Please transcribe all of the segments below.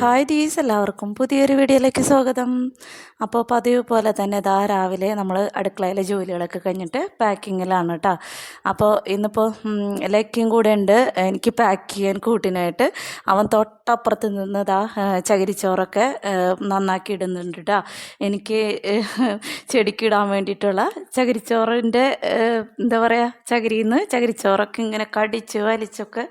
Hi these എല്ലാവർക്കും പുതിയൊരു വീഡിയോയിലേക്ക് സ്വാഗതം. അപ്പോൾ പതിവ് പോലെ തന്നെ ഇതാ രാവിലെ നമ്മൾ അടുക്കളയിലെ ജോലികളൊക്കെ കഴിഞ്ഞിട്ട് പാക്കിങ്ങിലാണ് കേട്ടോ അപ്പോൾ ഇന്നിപ്പോൾ ലക്കിയും കൂടെ ഉണ്ട്. എനിക്ക് പാക്ക് ചെയ്യാൻ കൂട്ടിനായിട്ട് അവൻ തൊട്ടപ്പുറത്ത് നിന്ന് ഇതാ ചകിരിച്ചോറൊക്കെ നന്നാക്കി ഇടുന്നുണ്ട് കേട്ടോ എനിക്ക് ചെടിക്കിടാൻ വേണ്ടിയിട്ടുള്ള ചകിരിച്ചോറിന്റെ എന്താ പറയുക ചകിരിയിൽ നിന്ന് ചകിരിച്ചോറൊക്കെ ഇങ്ങനെ കടിച്ച് വലിച്ചൊക്കെ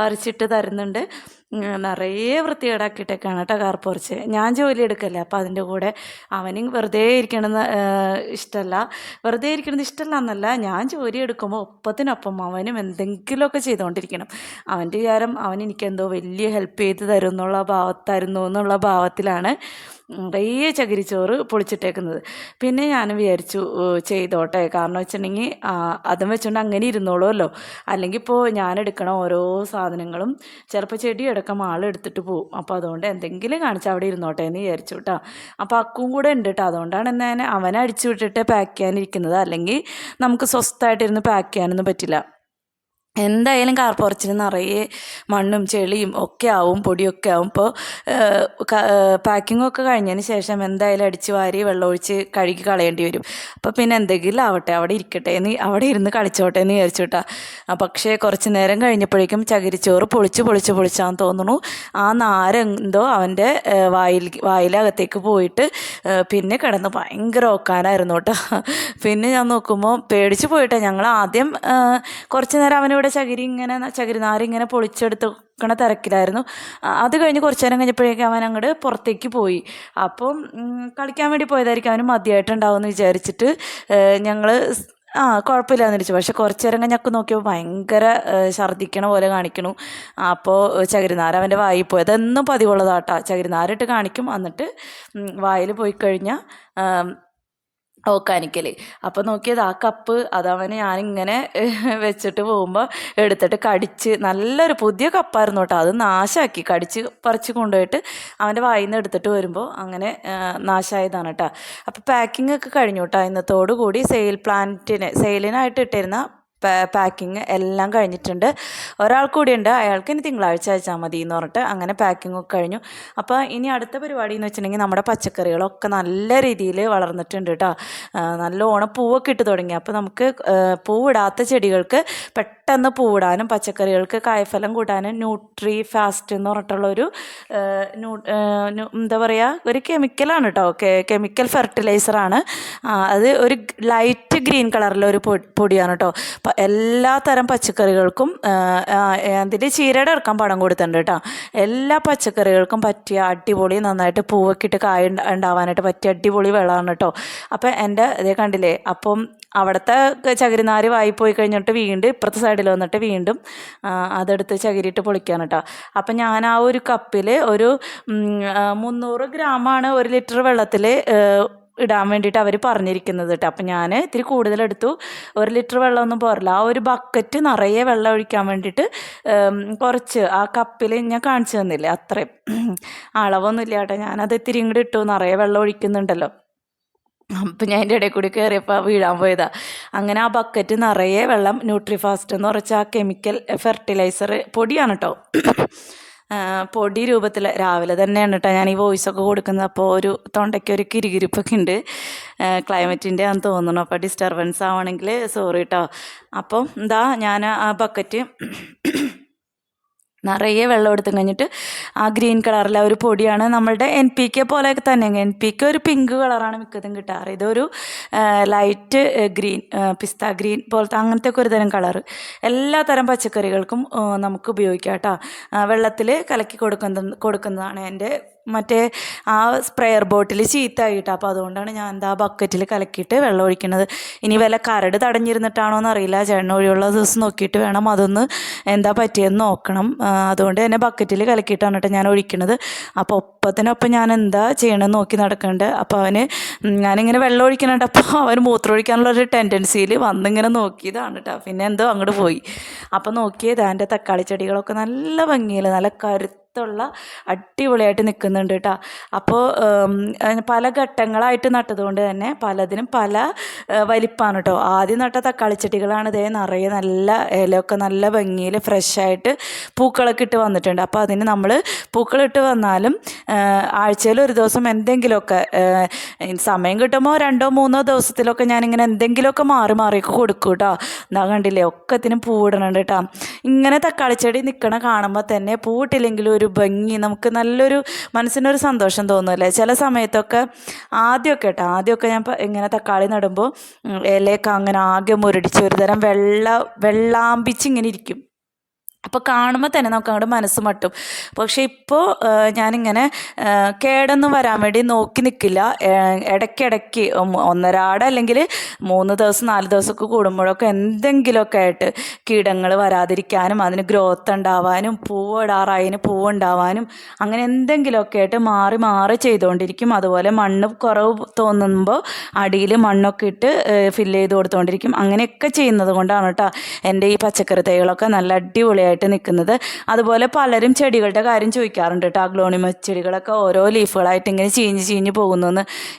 പറിച്ചിട്ട് തരുന്നുണ്ട്. നിറയെ വൃത്തികേടാക്കിയിട്ടൊക്കെയാണ് കേട്ടോ കാർ പോർച്ച്. ഞാൻ ജോലി എടുക്കല്ലേ അപ്പോൾ അതിന്റെ കൂടെ അവനും വെറുതെ ഇരിക്കണമെന്ന് ഇഷ്ടമല്ല വെറുതെ ഇരിക്കണത് ഇഷ്ടമല്ല എന്നല്ല ഞാൻ ജോലി എടുക്കുമ്പോൾ ഒപ്പത്തിനൊപ്പം അവനും എന്തെങ്കിലുമൊക്കെ ചെയ്തുകൊണ്ടിരിക്കണം അവന്റെ വിചാരം അവൻ എനിക്കെന്തോ വലിയ ഹെൽപ്പ് ചെയ്ത് തരും എന്നുള്ള ഭാവത്തായിരുന്നു എന്നുള്ള ഭാവത്തിലാണ് നിറയെ ചകിരിച്ചോറ് പൊളിച്ചിട്ടേക്കുന്നത്. പിന്നെ ഞാൻ വിചാരിച്ചു ചെയ്തോട്ടെ. കാരണം വെച്ചിട്ടുണ്ടെങ്കിൽ അതും വെച്ചുകൊണ്ട് അങ്ങനെ ഇരുന്നോളുമല്ലോ അല്ലെങ്കിൽ ഇപ്പോൾ ഞാൻ എടുക്കണ ഓരോ സാധനങ്ങളും ചിലപ്പോൾ ചെടി എടുക്കാൻ ആൾ എടുത്തിട്ട് പോവും. അപ്പോൾ അതുകൊണ്ട് എന്തെങ്കിലും കാണിച്ച് അവിടെ ഇരുന്നോട്ടെ എന്ന് വിചാരിച്ചു കേട്ടോ അപ്പോൾ അക്കും കൂടെ ഉണ്ട് കേട്ടോ അതുകൊണ്ടാണ് ഞാൻ അവനെ അടിച്ചു വിട്ടിട്ട് പാക്ക് ചെയ്യാനിരിക്കുന്നത്. അല്ലെങ്കിൽ നമുക്ക് സ്വസ്ഥമായിട്ടിരുന്ന് പാക്ക് ചെയ്യാനൊന്നും പറ്റില്ല. എന്തായാലും കാർ പോർച്ചിന് നിറയെ മണ്ണും ചെളിയും ഒക്കെ ആവും പൊടിയൊക്കെ ആവും. ഇപ്പോൾ പാക്കിംഗ് ഒക്കെ കഴിഞ്ഞതിന് ശേഷം എന്തായാലും അടിച്ച് വാരി വെള്ളമൊഴിച്ച് കഴുകി കളയേണ്ടി വരും. അപ്പോൾ പിന്നെ എന്തെങ്കിലും ആവട്ടെ അവിടെ ഇരിക്കട്ടെ എന്ന് അവിടെ ഇരുന്ന് കളിച്ചോട്ടെ എന്ന് വിചാരിച്ചു കേട്ടാ പക്ഷേ കുറച്ച് നേരം കഴിഞ്ഞപ്പോഴേക്കും ചകിരിച്ചോറ് പൊളിച്ച് പൊളിച്ച് പൊളിച്ചാന്ന് തോന്നുന്നു. ആ നാരെന്തോ അവന്റെ വായിൽ വായിലകത്തേക്ക് പോയിട്ട് പിന്നെ കിടന്ന് ഭയങ്കര ഓക്കാനായിരുന്നു കേട്ടോ പിന്നെ ഞാൻ നോക്കുമ്പോൾ പേടിച്ച് പോയിട്ടാണ് ഞങ്ങൾ ആദ്യം കുറച്ച് നേരം അവനിവിടെ ചകിരി ഇങ്ങനെ ചകിരി നാരിങ്ങനെ പൊളിച്ചെടുത്തുക്കണ തിരക്കിലായിരുന്നു. അത് കഴിഞ്ഞ് കുറച്ച് നേരം കഴിഞ്ഞപ്പോഴേക്കും അവൻ അങ്ങോട്ട് പുറത്തേക്ക് പോയി. അപ്പം കളിക്കാൻ വേണ്ടി പോയതായിരിക്കും അവന് മതിയായിട്ടുണ്ടാവുമെന്ന് വിചാരിച്ചിട്ട് ഞങ്ങൾ ആ കുഴപ്പമില്ലാന്ന് വിളിച്ചു പക്ഷെ കുറച്ച് നേരം കഴിഞ്ഞ് നോക്കിയപ്പോൾ ഭയങ്കര ഛർദ്ദിക്കണ പോലെ കാണിക്കണു. അപ്പോൾ ചകിരിനാര അവന്റെ വായിൽ പോയി. അതെന്നും പതിവുള്ളതാട്ടാ. ചകിരിനാരിട്ട് കാണിക്കും. എന്നിട്ട് വായിൽ പോയി കഴിഞ്ഞാൽ ഓക്കാനിക്കൽ അപ്പോൾ നോക്കിയത് ആ കപ്പ് അതവന് ഞാനിങ്ങനെ വെച്ചിട്ട് പോകുമ്പോൾ എടുത്തിട്ട് കടിച്ച് നല്ലൊരു പുതിയ കപ്പായിരുന്നു കേട്ടോ. അത് നാശാക്കി. കടിച്ച് പറിച്ച് കൊണ്ടുപോയിട്ട് അവന്റെ വായിൽ നിന്ന് എടുത്തിട്ട് വരുമ്പോൾ അങ്ങനെ നാശമായതാണ് കേട്ടോ. അപ്പോൾ പാക്കിംഗ് ഒക്കെ കഴിഞ്ഞു കേട്ടോ. ഇന്നത്തോടു കൂടി സെയിൽ പ്ലാന്റിന് സെയിലിനായിട്ട് ഇട്ടിരുന്ന പാക്കിങ് എല്ലാം കഴിഞ്ഞിട്ടുണ്ട്. ഒരാൾ കൂടിയുണ്ട്. അയാൾക്ക് ഇനി തിങ്കളാഴ്ച അയച്ചാൽ മതി എന്ന് പറഞ്ഞിട്ട് അങ്ങനെ പാക്കിംഗ് ഒക്കെ കഴിഞ്ഞു. അപ്പോൾ ഇനി അടുത്ത പരിപാടി എന്ന് വെച്ചിട്ടുണ്ടെങ്കിൽ നമ്മുടെ പച്ചക്കറികളൊക്കെ നല്ല രീതിയിൽ വളർന്നിട്ടുണ്ട് കേട്ടോ നല്ലോണം പൂവൊക്കെ ഇട്ട് തുടങ്ങി. അപ്പോൾ നമുക്ക് പൂവിടാത്ത ചെടികൾക്ക് പെട്ടെന്ന് പൂവിടാനും പച്ചക്കറികൾക്ക് കായ്ഫലം കൂട്ടാനും ന്യൂട്രി ഫാസ്റ്റ് എന്ന് പറഞ്ഞിട്ടുള്ളൊരു എന്താ പറയുക ഒരു കെമിക്കലാണ് കേട്ടോ കെമിക്കൽ ഫെർട്ടിലൈസറാണ് അത് ഒരു ലൈറ്റ് ഗ്രീൻ കളറിലൊരു പൊടിയാണ് കേട്ടോ എല്ലാ തരം പച്ചക്കറികൾക്കും അതിൽ ചീരയുടെ ഇറക്കാൻ പണം കൊടുത്തിട്ടുണ്ട് കേട്ടോ. എല്ലാ പച്ചക്കറികൾക്കും പറ്റിയ അടിപൊളി നന്നായിട്ട് പൂവൊക്കെ ഇട്ട് കായ ഉണ്ടാവാനായിട്ട് പറ്റിയ അടിപൊളി വെള്ളമാണ് കേട്ടോ. അപ്പം എന്റെ ഇതേ കണ്ടില്ലേ അപ്പം അവിടുത്തെ ചകിരിനാര് വായിപ്പോയി കഴിഞ്ഞിട്ട് വീണ്ടും ഇപ്പുറത്തെ സൈഡിൽ വന്നിട്ട് വീണ്ടും അതെടുത്ത് ചകിരിയിട്ട് പൊളിക്കുകയാണ് കേട്ടോ. അപ്പം ഞാൻ ആ ഒരു കപ്പിൽ ഒരു മുന്നൂറ് ഗ്രാമാണ് ഒരു ലിറ്റർ വെള്ളത്തിൽ ഇടാൻ വേണ്ടിയിട്ട് അവർ പറഞ്ഞിരിക്കുന്നത് കേട്ടോ അപ്പം ഞാൻ ഇത്തിരി കൂടുതലെടുത്തു. ഒരു ലിറ്റർ വെള്ളമൊന്നും പോരല്ല. ആ ഒരു ബക്കറ്റ് നിറയെ വെള്ളം ഒഴിക്കാൻ വേണ്ടിയിട്ട് കുറച്ച് ആ കപ്പിൽ ഞാൻ കാണിച്ചു തന്നില്ലേ? അത്രയും. അളവൊന്നും ഇല്ല കേട്ടോ ഞാനത് ഇത്തിരി ഇങ്ങോട്ട് ഇട്ടു. നിറയെ വെള്ളം ഒഴിക്കുന്നുണ്ടല്ലോ. അപ്പം ഞാൻ എന്റെ ഇടയിൽ കൂടി കയറിയപ്പോൾ വീഴാൻ പോയതാ. അങ്ങനെ ആ ബക്കറ്റ് നിറയെ വെള്ളം ന്യൂട്രിഫാസ്റ്റ് എന്ന് കുറച്ച് ആ കെമിക്കൽ ഫെർട്ടിലൈസർ പൊടിയാണ് കേട്ടോ പൊടി രൂപത്തിൽ രാവിലെ തന്നെയാണ് കേട്ടോ ഞാൻ ഈ വോയിസൊക്കെ കൊടുക്കുന്നത്. അപ്പോൾ ഒരു തൊണ്ടയ്ക്ക് ഒരു കിരികിരിപ്പൊക്കെ ഉണ്ട് ക്ലൈമറ്റിന്റെ ആണെന്ന് തോന്നുന്നു. അപ്പോൾ ഡിസ്റ്റർബൻസ് ആവണമെങ്കിൽ സോറി കേട്ടോ അപ്പം എന്താ ഞാൻ ആ ബക്കറ്റ് നിറയെ വെള്ളം എടുത്തു കഴിഞ്ഞിട്ട് ആ ഗ്രീൻ കളറിലെ ഒരു പൊടിയാണ് നമ്മളുടെ എൻ പി കെ പോലെ തന്നെ. എൻ പി കെ ഒരു പിങ്ക് കളറാണ് മിക്കതും കിട്ടാറ്. ഇതൊരു ലൈറ്റ് ഗ്രീൻ പിസ്ത ഗ്രീൻ പോലത്തെ അങ്ങനത്തെ ഒക്കെ ഒരു തരം കളറ് എല്ലാ തരം പച്ചക്കറികൾക്കും നമുക്ക് ഉപയോഗിക്കാം കേട്ടോ. വെള്ളത്തിൽ കലക്കി കൊടുക്കുന്ന കൊടുക്കുന്നതാണ് എന്റെ മറ്റേ ആ സ്പ്രെയർ ബോട്ടിൽ ചീത്തായിട്ട് അപ്പോൾ അതുകൊണ്ടാണ് ഞാൻ എന്താ ബക്കറ്റിൽ കലക്കിയിട്ട് വെള്ളം ഒഴിക്കുന്നത്. ഇനി വല്ല കരട് തടഞ്ഞിരുന്നിട്ടാണോ എന്നറിയില്ല ചേട്ടൻ ഒഴിയുള്ള ദിവസം നോക്കിയിട്ട് വേണം അതൊന്ന് എന്താ പറ്റിയെന്ന് നോക്കണം. അതുകൊണ്ട് തന്നെ ബക്കറ്റിൽ കലക്കിയിട്ടാണ് കേട്ടോ ഞാൻ ഒഴിക്കണത് അപ്പോൾ ഒപ്പത്തിനൊപ്പം ഞാൻ എന്താ ചെയ്യണമെന്ന് നോക്കി നടക്കുന്നുണ്ട് അപ്പോൾ അവന് ഞാനിങ്ങനെ വെള്ളം ഒഴിക്കുന്നുണ്ട് അപ്പോൾ അവന് മൂത്രം ഒഴിക്കാനുള്ള ഒരു ടെൻഡൻസിയിൽ വന്നിങ്ങനെ നോക്കിയതാണ് കേട്ടോ. പിന്നെ എന്തോ അങ്ങോട്ട് പോയി. അപ്പോൾ നോക്കിയത് എന്റെ തക്കാളി ചെടികളൊക്കെ നല്ല ഭംഗിയിൽ നല്ല കരുത്ത് നിരത്തുള്ള അടിപൊളിയായിട്ട് നിൽക്കുന്നുണ്ട് കേട്ടോ അപ്പോൾ പല ഘട്ടങ്ങളായിട്ട് നട്ടതുകൊണ്ട് തന്നെ പലതിനും പല വലിപ്പമാണ് കേട്ടോ ആദ്യം നട്ട തക്കാളി ചെടികളാണ് ഇതേ നിറയെ നല്ല ഇലയൊക്കെ നല്ല ഭംഗിയിൽ ഫ്രഷായിട്ട് പൂക്കളൊക്കെ ഇട്ട് വന്നിട്ടുണ്ട്. അപ്പോൾ അതിന് നമ്മൾ പൂക്കളിട്ട് വന്നാലും ആഴ്ചയിൽ ഒരു ദിവസം എന്തെങ്കിലുമൊക്കെ സമയം കിട്ടുമ്പോൾ രണ്ടോ മൂന്നോ ദിവസത്തിലൊക്കെ ഞാനിങ്ങനെ എന്തെങ്കിലുമൊക്കെ മാറി മാറി കൊടുക്കും കേട്ടോ എന്താ കണ്ടില്ലേ? ഒക്കത്തിനും പൂവിടണുണ്ട് കേട്ടോ ഇങ്ങനെ തക്കാളി ചെടി നിൽക്കണ കാണുമ്പോൾ തന്നെ പൂവിട്ടില്ലെങ്കിലും ഒരു ഭംഗി നമുക്ക് നല്ലൊരു മനസ്സിനൊരു സന്തോഷം തോന്നുമല്ലേ ചില സമയത്തൊക്കെ ആദ്യമൊക്കെ കേട്ടോ ആദ്യമൊക്കെ ഞാൻ ഇങ്ങനെ തക്കാളി നടുമ്പോൾ ഇലയൊക്കെ അങ്ങനെ ആകെ മുരടിച്ച് ഒരുതരം വെള്ള വെള്ളാമ്പിച്ച് ഇങ്ങനെ ഇരിക്കും. അപ്പോൾ കാണുമ്പോൾ തന്നെ നമുക്ക് അങ്ങോട്ട് മനസ്സ് മട്ടും. പക്ഷേ ഇപ്പോൾ ഞാനിങ്ങനെ കേടൊന്നും വരാൻ വേണ്ടി നോക്കി നിൽക്കില്ല ഇടയ്ക്കിടയ്ക്ക് ഒന്നരാട അല്ലെങ്കിൽ മൂന്ന് ദിവസം നാല് ദിവസമൊക്കെ കൂടുമ്പോഴൊക്കെ എന്തെങ്കിലുമൊക്കെ ആയിട്ട് കീടങ്ങൾ വരാതിരിക്കാനും അതിന് ഗ്രോത്ത് ഉണ്ടാവാനും പൂവിടാറായതിന് പൂവുണ്ടാവാനും അങ്ങനെ എന്തെങ്കിലുമൊക്കെ ആയിട്ട് മാറി മാറി ചെയ്തുകൊണ്ടിരിക്കും അതുപോലെ മണ്ണ് കുറവ് തോന്നുമ്പോൾ അടിയിൽ മണ്ണൊക്കെ ഇട്ട് ഫില്ല് ചെയ്ത് കൊടുത്തുകൊണ്ടിരിക്കും അങ്ങനെയൊക്കെ ചെയ്യുന്നത് കൊണ്ടാണ് കേട്ടോ എന്റെ ഈ പച്ചക്കറി തൈകളൊക്കെ നല്ല അടിപൊളിയായിട്ട് ആയിട്ട് നിൽക്കുന്നത്. അതുപോലെ പലരും ചെടികളുടെ കാര്യം ചോദിക്കാറുണ്ട് കേട്ടോ അഗ്ലോണിമ ചെടികളൊക്കെ ഓരോ ലീഫുകളായിട്ട് ഇങ്ങനെ ചീഞ്ഞ് ചീഞ്ഞ് പോകുന്നു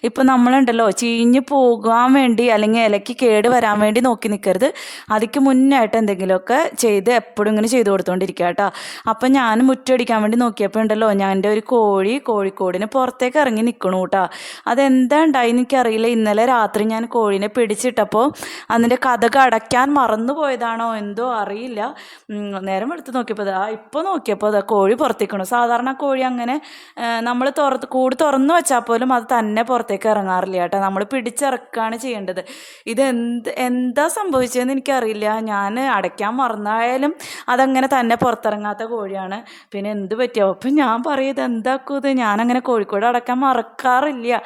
ഇപ്പം നമ്മളുണ്ടല്ലോ ചീഞ്ഞ് പോകാൻ വേണ്ടി അല്ലെങ്കിൽ ഇലയ്ക്ക് കേട് വരാൻ വേണ്ടി നോക്കി നിൽക്കരുത്. അതിക്ക് മുന്നായിട്ട് എന്തെങ്കിലുമൊക്കെ ചെയ്ത് എപ്പോഴും ഇങ്ങനെ ചെയ്ത് കൊടുത്തുകൊണ്ടിരിക്കുക കേട്ടോ അപ്പം ഞാൻ മുറ്റടിക്കാൻ വേണ്ടി നോക്കിയപ്പോൾ ഉണ്ടല്ലോ ഞാൻ എന്റെ ഒരു കോഴി കോഴിക്കോടിന് പുറത്തേക്ക് ഇറങ്ങി നിൽക്കണു കേട്ടോ അതെന്താ ഉണ്ടായി എനിക്കറിയില്ല. ഇന്നലെ രാത്രി ഞാൻ കോഴിനെ പിടിച്ചിട്ടപ്പോൾ അതിന്റെ കഥക് അടയ്ക്കാൻ മറന്നു പോയതാണോ എന്തോ അറിയില്ല. നേരം എടുത്ത് നോക്കിയപ്പോൾ ആ ഇപ്പോൾ നോക്കിയപ്പോൾ അതാ കോഴി പുറത്തേക്കണു. സാധാരണ കോഴി അങ്ങനെ നമ്മൾ തുറത്ത് കൂട് തുറന്നു വെച്ചാൽ പോലും അത് തന്നെ പുറത്തേക്ക് ഇറങ്ങാറില്ല കേട്ടോ. നമ്മൾ പിടിച്ചിറക്കുകയാണ് ചെയ്യേണ്ടത്. ഇത് എന്ത് എന്താ സംഭവിച്ചതെന്ന് എനിക്കറിയില്ല. ഞാൻ അടയ്ക്കാൻ മറന്നായാലും അതങ്ങനെ തന്നെ പുറത്തിറങ്ങാത്ത കോഴിയാണ്. പിന്നെ എന്ത് പറ്റിയോ? അപ്പം ഞാൻ പറയും എന്താക്കും ഇത്? ഞാനങ്ങനെ കോഴിക്കോട് അടയ്ക്കാൻ മറക്കാറില്ല.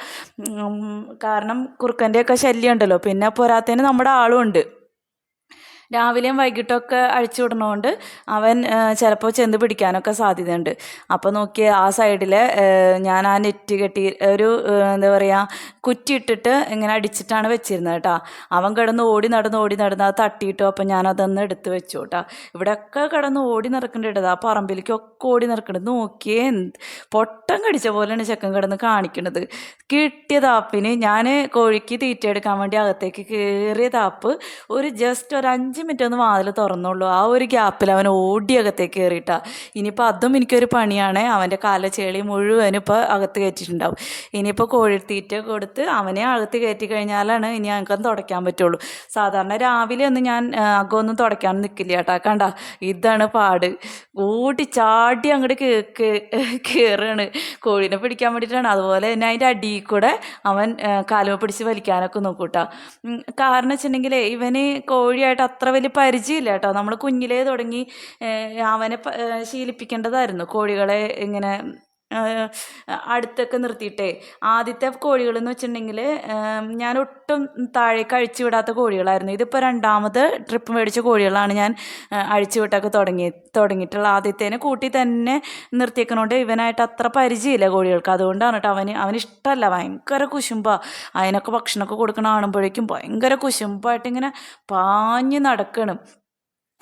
കാരണം കുറുക്കന്റെയൊക്കെ ശല്യം ഉണ്ടല്ലോ. പിന്നെ പോരാത്തതിന് നമ്മുടെ ആളും ഉണ്ട്. രാവിലെയും വൈകിട്ടൊക്കെ അഴിച്ചു വിടണോണ്ട് അവൻ ചിലപ്പോൾ ചെന്ന് പിടിക്കാനൊക്കെ സാധ്യതയുണ്ട്. അപ്പോൾ നോക്കി ആ സൈഡിൽ ഞാൻ ആ നെറ്റ് കെട്ടി ഒരു എന്താ പറയുക കുറ്റിയിട്ടിട്ട് ഇങ്ങനെ അടിച്ചിട്ടാണ് വെച്ചിരുന്നത് കേട്ടോ. അവൻ കിടന്ന് ഓടി നടന്ന് ഓടി നടന്ന് അത് തട്ടിയിട്ടു അപ്പം ഞാനതൊന്ന് എടുത്ത് വെച്ചു കേട്ടോ. ഇവിടെയൊക്കെ കിടന്ന് ഓടി നടക്കേണ്ടത് ആ പറമ്പിലേക്കൊക്കെ ഓടി നടക്കേണ്ടത് നോക്കിയേ പൊട്ടം കടിച്ച പോലെയാണ് ചെക്കൻ കിടന്ന് കാണിക്കുന്നത് കിട്ടിയ താപ്പിന് ഞാൻ കോഴിക്ക് തീറ്റ എടുക്കാൻ വേണ്ടി അകത്തേക്ക് കയറിയ താപ്പ് ഒരു ജസ്റ്റ് ഒരു അഞ്ച് അഞ്ച് മിനിറ്റ് ഒന്ന് വാതിൽ തുറന്നുള്ളൂ ആ ഒരു ഗ്യാപ്പിൽ അവൻ ഓടി അകത്തേക്ക് കയറിയിട്ടാ ഇനിയിപ്പോൾ അതും എനിക്കൊരു പണിയാണ്. അവന്റെ കാല ചെളി മുഴുവനും ഇപ്പോൾ അകത്ത് കയറ്റിയിട്ടുണ്ടാവും. ഇനിയിപ്പോൾ കോഴിത്തീറ്റ കൊടുത്ത് അവനെ അകത്ത് കയറ്റി കഴിഞ്ഞാലാണ് ഇനി ഞങ്ങൾക്കൊന്ന് തുടയ്ക്കാൻ പറ്റുള്ളൂ. സാധാരണ രാവിലെ ഒന്നും ഞാൻ അകമൊന്നും തുടയ്ക്കാൻ നിൽക്കില്ല കേട്ടോ കണ്ട ഇതാണ് പാട്. ഓടി ചാടി അങ്ങോട്ട് കയറുകയാണ് കോഴീനെ പിടിക്കാൻ വേണ്ടിയിട്ടാണ് അതുപോലെ തന്നെ അതിന്റെ അടിയിൽ കൂടെ അവൻ കാലുമ പിടിച്ച് വലിക്കാനൊക്കെ നോക്കൂട്ടാ. കാരണം വെച്ചിട്ടുണ്ടെങ്കിൽ ഇവന് കോഴിയായിട്ട് അത്ര അത്ര വലിയ പരിചയമില്ല കേട്ടോ. നമ്മൾ കുഞ്ഞിലേ തുടങ്ങി അവനെ ശീലിപ്പിക്കേണ്ടതായിരുന്നു. കോഴികളെ ഇങ്ങനെ അടുത്തൊക്കെ നിർത്തിയിട്ടേ. ആദ്യത്തെ കോഴികൾ എന്ന് വെച്ചിട്ടുണ്ടെങ്കിൽ ഞാൻ ഒട്ടും താഴെ അഴിച്ചു വിടാത്ത കോഴികളായിരുന്നു. ഇതിപ്പോൾ രണ്ടാമത് ട്രിപ്പ് മേടിച്ച കോഴികളാണ് ഞാൻ അഴിച്ചു വിട്ടൊക്കെ തുടങ്ങി തുടങ്ങിയിട്ടുള്ള ആദ്യത്തേനെ കൂട്ടി തന്നെ നിർത്തിയേക്കണോണ്ട് ഇവനായിട്ട് അത്ര പരിചയമില്ല കോഴികൾക്ക്. അതുകൊണ്ടാണ് കേട്ടോ അവന് അവന് ഇഷ്ടമല്ല. ഭയങ്കര കുശുമ്പാണ് അതിനൊക്കെ ഭക്ഷണമൊക്കെ കൊടുക്കണ കാണുമ്പോഴേക്കും ഭയങ്കര കുശുമ്പായിട്ട് ഇങ്ങനെ പാഞ്ഞ് നടക്കണം.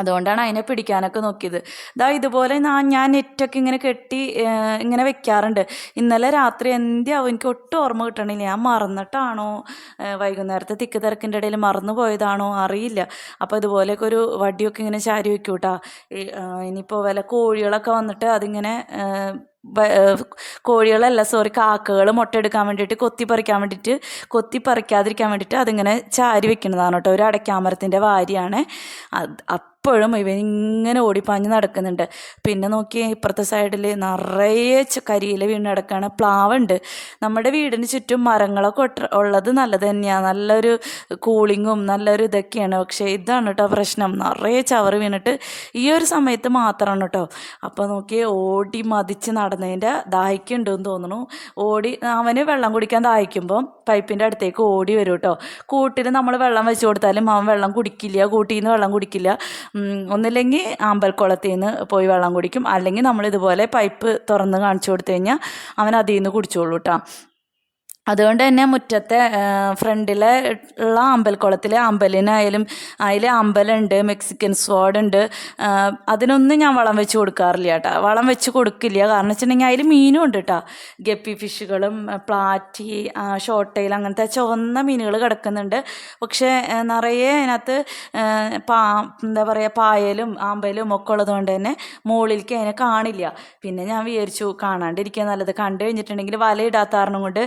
അതുകൊണ്ടാണ് അതിനെ പിടിക്കാനൊക്കെ നോക്കിയത്. ഇതാ ഇതുപോലെ ഞാൻ നെറ്റൊക്കെ ഇങ്ങനെ കെട്ടി ഇങ്ങനെ വെക്കാറുണ്ട്. ഇന്നലെ രാത്രി എന്തിയാവും എനിക്ക് ഒട്ടും ഓർമ്മ കിട്ടണില്ല. ഞാൻ മറന്നിട്ടാണോ വൈകുന്നേരത്തെ തിക്ക് തിരക്കിന്റെ ഇടയിൽ മറന്നു പോയതാണോ അറിയില്ല. അപ്പോൾ ഇതുപോലെയൊക്കെ ഒരു വടിയൊക്കെ ഇങ്ങനെ ചാരി വെക്കൂട്ടാ. ഇനിയിപ്പോൾ വില കോഴികളൊക്കെ വന്നിട്ട് അതിങ്ങനെ കോഴികളല്ല സോറി കാക്കകൾ മുട്ടയെടുക്കാൻ വേണ്ടിയിട്ട് കൊത്തി പറിക്കാൻ വേണ്ടിയിട്ട് കൊത്തി പറിക്കാതിരിക്കാൻ വേണ്ടിയിട്ട് അതിങ്ങനെ ചാരി വെക്കുന്നതാണ് കേട്ടോ ഒരു അടയ്ക്കാമരത്തിന്റെ വാരിയാണ്. അത് എപ്പോഴും ഇവനിങ്ങനെ ഓടിപ്പാഞ്ഞ് നടക്കുന്നുണ്ട്. പിന്നെ നോക്കി ഇപ്പുറത്തെ സൈഡിൽ നിറയെ കരിയില വീണ് കിടക്കുകയാണ് പ്ലാവുണ്ട്. നമ്മുടെ വീടിന് ചുറ്റും മരങ്ങളൊക്കെ ഒട്ട ഉള്ളത് നല്ലത് തന്നെയാണ് നല്ലൊരു കൂളിങ്ങും നല്ലൊരു ഇതൊക്കെയാണ്. പക്ഷേ ഇതാണ് കേട്ടോ പ്രശ്നം. നിറയെ ചവറ് വീണിട്ട് ഈ ഒരു സമയത്ത് മാത്രമാണ് കേട്ടോ അപ്പോൾ നോക്കി ഓടി മതിച്ച് നടന്നതിന്റെ ദാഹിക്കുന്നുണ്ടെന്ന് തോന്നുന്നു. ഓടി അവന് വെള്ളം കുടിക്കാൻ ദാഹിക്കുമ്പോൾ പൈപ്പിന്റെ അടുത്തേക്ക് ഓടി വരും കേട്ടോ കൂട്ടിൽ നമ്മൾ വെള്ളം വെച്ച് കൊടുത്താലും അവൻ വെള്ളം കുടിക്കില്ല. കൂട്ടിൽ നിന്ന് വെള്ളം കുടിക്കില്ല. ഒന്നില്ലെങ്കിൽ ആമ്പൽക്കുളത്തിൽ നിന്ന് പോയി വെള്ളം കുടിക്കും. അല്ലെങ്കിൽ നമ്മളിതുപോലെ പൈപ്പ് തുറന്ന് കാണിച്ചു കൊടുത്തു കഴിഞ്ഞാൽ അവൻ അതിൽ നിന്ന് കുടിച്ചോളൂ കേട്ടോ അതുകൊണ്ട് തന്നെ മുറ്റത്തെ ഫ്രണ്ടിലെ ഉള്ള അമ്പൽക്കുളത്തിലെ അമ്പലിനായാലും അതിൽ അമ്പലുണ്ട് മെക്സിക്കൻ സ്വാഡ് ഉണ്ട് അതിനൊന്നും ഞാൻ വളം വെച്ച് കൊടുക്കാറില്ല കേട്ടോ. വളം വെച്ച് കൊടുക്കില്ല. കാരണം വെച്ചിട്ടുണ്ടെങ്കിൽ അതിൽ മീനും ഉണ്ട് കേട്ടോ. ഗപ്പി ഫിഷുകളും പ്ലാറ്റി ഷോട്ടയിൽ അങ്ങനത്തെ ചുവന്ന മീനുകൾ കിടക്കുന്നുണ്ട്. പക്ഷേ നിറയെ അതിനകത്ത് പാ എന്താ പറയുക പായലും ആമ്പലും ഒക്കെ ഉള്ളതുകൊണ്ട് തന്നെ മുകളിലേക്ക് അതിനെ കാണില്ല. പിന്നെ ഞാൻ വിചാരിച്ചു കാണാണ്ടിരിക്കുക നല്ലത്. കണ്ടു കഴിഞ്ഞിട്ടുണ്ടെങ്കിൽ വലയിടാത്ത കാരണം കൊണ്ട്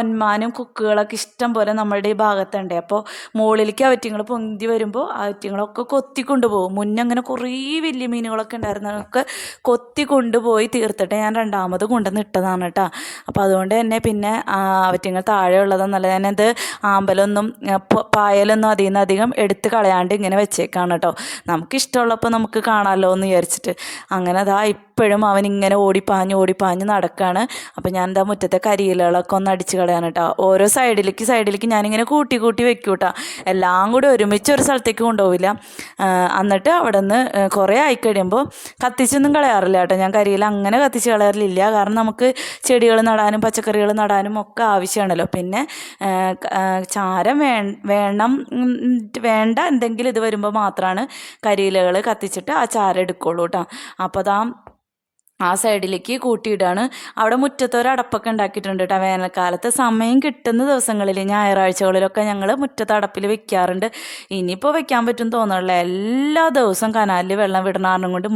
പൊന്മാനും കുക്കുകളൊക്കെ ഇഷ്ടം പോലെ നമ്മളുടെ ഈ ഭാഗത്തുണ്ട്. അപ്പോൾ മുകളിലേക്ക് അവറ്റിങ്ങൾ പൊന്തി വരുമ്പോൾ അവറ്റിങ്ങളൊക്കെ കൊത്തി കൊണ്ടുപോകും മുന്നേ അങ്ങനെ കുറേ വലിയ മീനുകളൊക്കെ ഉണ്ടായിരുന്നതൊക്കെ കൊത്തി കൊണ്ടുപോയി തീർത്തിട്ട് ഞാൻ രണ്ടാമത് കൊണ്ടുവന്ന് ഇട്ടതാണ് കേട്ടോ. അപ്പോൾ അതുകൊണ്ട് തന്നെ പിന്നെ അവറ്റിങ്ങൾ താഴെ ഉള്ളതെന്നല്ല ഞാനത് ആമ്പലൊന്നും പായലൊന്നും അതിൽ നിന്ന് അധികം എടുത്ത് കളയാണ്ട് ഇങ്ങനെ വെച്ചേക്കാണ് കേട്ടോ. നമുക്കിഷ്ടമുള്ളപ്പോൾ നമുക്ക് കാണാമല്ലോ എന്ന് വിചാരിച്ചിട്ട്. അങ്ങനെ അതാ ഇപ്പോഴും അവൻ ഇങ്ങനെ ഓടിപ്പാഞ്ഞ് ഓടിപ്പാഞ്ഞ് നടക്കുകയാണ് അപ്പോൾ ഞാൻ എന്താ മുറ്റത്തെ കരിയിലകളൊക്കെ ഒന്ന് അടിച്ച് കളയാണ് കേട്ടോ ഓരോ സൈഡിലേക്ക് സൈഡിലേക്ക് ഞാനിങ്ങനെ കൂട്ടി കൂട്ടി വെക്കും കേട്ടോ എല്ലാം കൂടി ഒരുമിച്ച് ഒരു സ്ഥലത്തേക്ക് കൊണ്ടുപോവില്ല. എന്നിട്ട് അവിടെ നിന്ന് കുറേ ആയി കഴിയുമ്പോൾ കത്തിച്ചൊന്നും കളയാറില്ല കേട്ടോ ഞാൻ കരിയില അങ്ങനെ കത്തിച്ച് കളയാറില്ല. കാരണം നമുക്ക് ചെടികൾ നടാനും പച്ചക്കറികൾ നടാനും ഒക്കെ ആവശ്യമാണല്ലോ. പിന്നെ ചാരം വേ വേണം വേണ്ട എന്തെങ്കിലും ഇത് വരുമ്പോൾ മാത്രമാണ് കരിയിലകൾ കത്തിച്ചിട്ട് ആ ചാരം എടുക്കുള്ളൂ കേട്ടോ അപ്പോൾ അതാ ആ സൈഡിലേക്ക് കൂട്ടിയിടാണ്. അവിടെ മുറ്റത്ത് ഒരു അടപ്പൊക്കെ ഉണ്ടാക്കിയിട്ടുണ്ട് കേട്ടോ വേനൽക്കാലത്ത്. സമയം കിട്ടുന്ന ദിവസങ്ങളിൽ ഞായറാഴ്ചകളിലൊക്കെ ഞങ്ങൾ മുറ്റത്ത് അടപ്പിൽ വെക്കാറുണ്ട്. ഇനിയിപ്പോൾ വെക്കാൻ പറ്റും തോന്നുന്നില്ല എല്ലാ ദിവസവും കനാലിൽ വെള്ളം വിടണ കാരണം കൊണ്ട്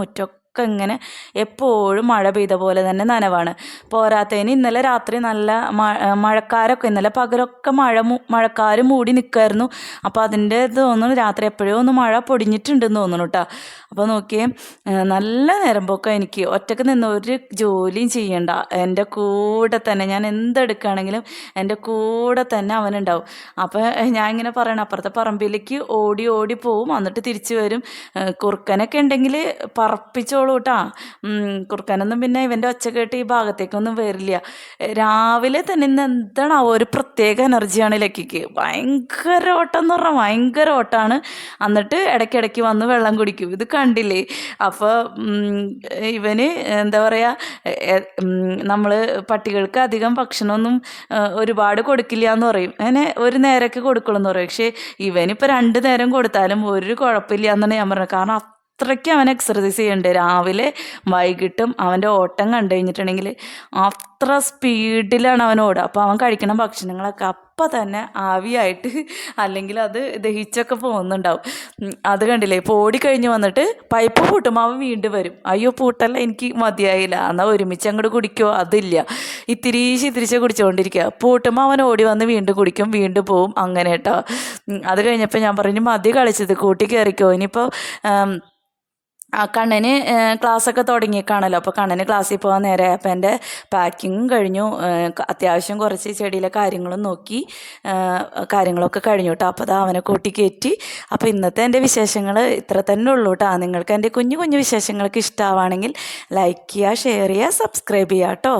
മുറ്റമൊക്കെ ഇങ്ങനെ എപ്പോഴും മഴ പെയ്ത പോലെ തന്നെ നനവാണ്. പോരാത്തതിന് ഇന്നലെ രാത്രി നല്ല മഴക്കാരൊക്കെ ഇന്നലെ പകലൊക്കെ മഴ മു- മഴക്കാര് മൂടി നിൽക്കുമായിരുന്നു അപ്പോൾ അതിന്റെ തോന്നുന്നു രാത്രി എപ്പോഴും ഒന്ന് മഴ പൊടിഞ്ഞിട്ടുണ്ടെന്ന് തോന്നുന്നു കേട്ടോ അപ്പോൾ നോക്കിയേ നല്ല നിരമ്പൊക്കെ എനിക്ക്. ഒറ്റയ്ക്ക് നിന്ന് ഒരു ജോലിയും ചെയ്യണ്ട. എന്റെ കൂടെ തന്നെ ഞാൻ എന്തെടുക്കുകയാണെങ്കിലും എന്റെ കൂടെ തന്നെ അവനുണ്ടാവും. അപ്പോൾ ഞാൻ ഇങ്ങനെ പറയണം അപ്പുറത്തെ പറമ്പിലേക്ക് ഓടി ഓടി പോവും. എന്നിട്ട് തിരിച്ചു വരും. കുറുക്കനൊക്കെ ഉണ്ടെങ്കിൽ പറപ്പിച്ചോളൂ കേട്ടാ കുറുക്കാനൊന്നും പിന്നെ ഇവന്റെ ഒച്ച കേട്ട് ഈ ഭാഗത്തേക്കൊന്നും വരില്ല. രാവിലെ തന്നെ ഇന്ന് എന്താണ് ഒരു പ്രത്യേക എനർജിയാണ് ലക്കിക്ക്. ഭയങ്കര ഓട്ടം എന്ന് പറഞ്ഞാൽ ഭയങ്കര ഓട്ടമാണ് എന്നിട്ട് ഇടയ്ക്കിടയ്ക്ക് വന്ന് വെള്ളം കുടിക്കും. ഇത് കണ്ടില്ലേ? അപ്പോൾ ഇവന് എന്താ പറയുക നമ്മൾ പട്ടികൾക്ക് അധികം ഭക്ഷണമൊന്നും ഒരുപാട് കൊടുക്കില്ല എന്ന് പറയും. അങ്ങനെ ഒരു നേരമൊക്കെ കൊടുക്കുള്ളൂ എന്ന് പറയും. പക്ഷേ ഇവനിപ്പോൾ രണ്ട് നേരം കൊടുത്താലും ഒരു കുഴപ്പമില്ല എന്നാണ് ഞാൻ പറഞ്ഞത്. കാരണം അത്രയ്ക്ക് അവൻ എക്സർസൈസ് ചെയ്യുന്നുണ്ട് രാവിലെ വൈകിട്ടും അവന്റെ ഓട്ടം കണ്ടു കഴിഞ്ഞിട്ടുണ്ടെങ്കിൽ അത്ര സ്പീഡിലാണ് അവൻ ഓടുക. അപ്പോൾ അവൻ കഴിക്കണ ഭക്ഷണങ്ങളൊക്കെ അപ്പം തന്നെ ആവിയായിട്ട് അല്ലെങ്കിൽ അത് ദഹിച്ചൊക്കെ പോകുന്നുണ്ടാവും. അത് കണ്ടില്ലേ? ഇപ്പോൾ ഓടിക്കഴിഞ്ഞ് വന്നിട്ട് പൈപ്പ് പൂട്ടുമ്പോൾ അവൻ വീണ്ടും വരും. അയ്യോ പൂട്ടല്ല എനിക്ക് മതിയായില്ല. എന്നാൽ ഒരുമിച്ച് അങ്ങോട്ട് കുടിക്കുമോ അതില്ല. ഇത്തിരീശ് ഇത്തിരിച്ച് കുടിച്ചുകൊണ്ടിരിക്കുക പൂട്ടുമ്പോൾ അവൻ ഓടി വന്ന് വീണ്ടും കുടിക്കും വീണ്ടും പോവും. അങ്ങനെ കേട്ടോ. അത് കഴിഞ്ഞപ്പോൾ ഞാൻ പറഞ്ഞു മതി കളിച്ചത്. കൂട്ടി കയറിക്കോ ഇനിയിപ്പോൾ കണ്ണന് ക്ലാസ്സൊക്കെ തുടങ്ങിയേക്കാണല്ലോ. അപ്പോൾ കണ്ണന് ക്ലാസ്സിൽ പോകാൻ നേരെ അപ്പം എന്റെ പാക്കിങ്ങും കഴിഞ്ഞു. അത്യാവശ്യം കുറച്ച് ചെടിയിലെ കാര്യങ്ങളും നോക്കി കാര്യങ്ങളൊക്കെ കഴിഞ്ഞു കേട്ടോ. അപ്പോൾ അത് അവനെ കൂട്ടി കയറ്റി. അപ്പോൾ ഇന്നത്തെ എന്റെ വിശേഷങ്ങൾ ഇത്ര തന്നെ ഉള്ളൂ കേട്ടോ. നിങ്ങൾക്ക് എന്റെ കുഞ്ഞു കുഞ്ഞു വിശേഷങ്ങൾക്ക് ഇഷ്ടമാവാണെങ്കിൽ ലൈക്ക് ചെയ്യുക ഷെയർ ചെയ്യുക സബ്സ്ക്രൈബ് ചെയ്യുക കേട്ടോ.